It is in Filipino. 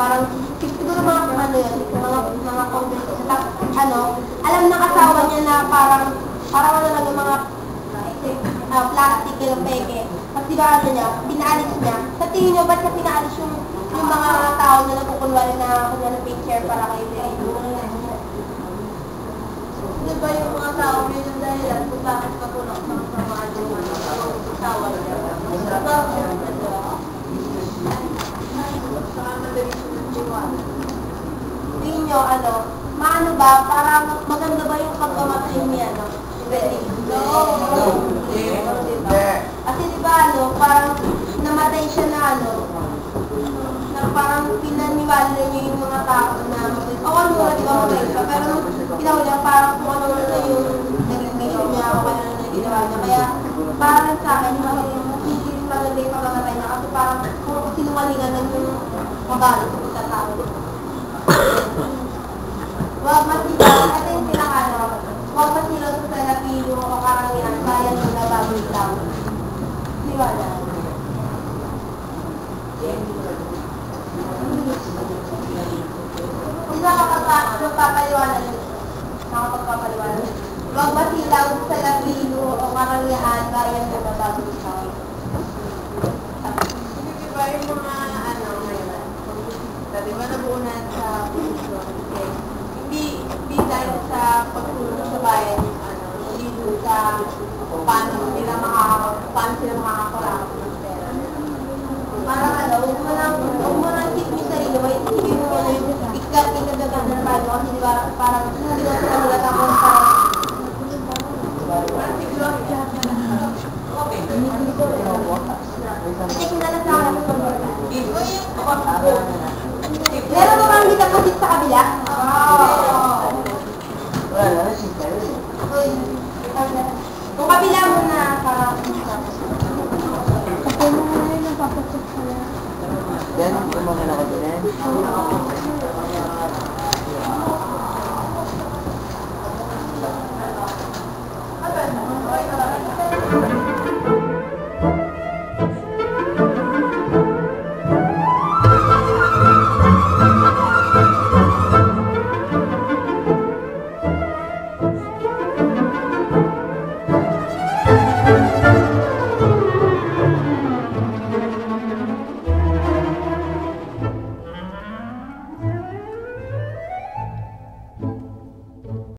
parang, siguro mga ano yun, mga, mga conversation. Tapos, ano, alam ng asawa niya na parang, parang wala lang mga uh, plastic yung peke. Tapos diba ano niya, pinaalis niya. Sa tingin niyo, ba't niya pinaalis yung, yung mga tao na nakukunwari na kunya na picture para kayo na Diba yung mga tao, yun yung dahilan kung bakit makulong mga mga yung mga asawa niya. Bakit? Saka madaling Tingin nyo, ano, maano ba, parang maganda ba yung pagkamatay niya, no? Ready? No. Kasi di ba, ano, parang namatay siya na, ano, na parang pinaniwala niya yung mga tao na mag- o ano nga, di ba, matay siya, pero nung niya, parang kung ano na yung naging mission niya, o ano na ginawa niya, kaya parang sa akin, mas hindi maganda yung pagkamatay niya, kasi parang kung sinungalingan lang yung magalit sa tao. Huwag masila, ito yung pinakano, huwag masila sa salapilo o karangian, kaya nila bago itaw. Ba na? Kung nakakapapaliwanag, nakakapapaliwanag, huwag masilaw sa salapilo o karangian, kaya nila bago itaw. Hindi ba mga ano ngayon? Sabi ba sa? Okay. Hindi, hindi sa pagtulong sa bayan, parang hindi ako nagulat ako parang Okay. Kasi kinalat na ako ng Meron ba bang deposit sa kabila? Wala, si Terry. Kung kabila muna, para tapos. Ako na nga yun, napapasok ko yan. Yan, kumakain ako din eh.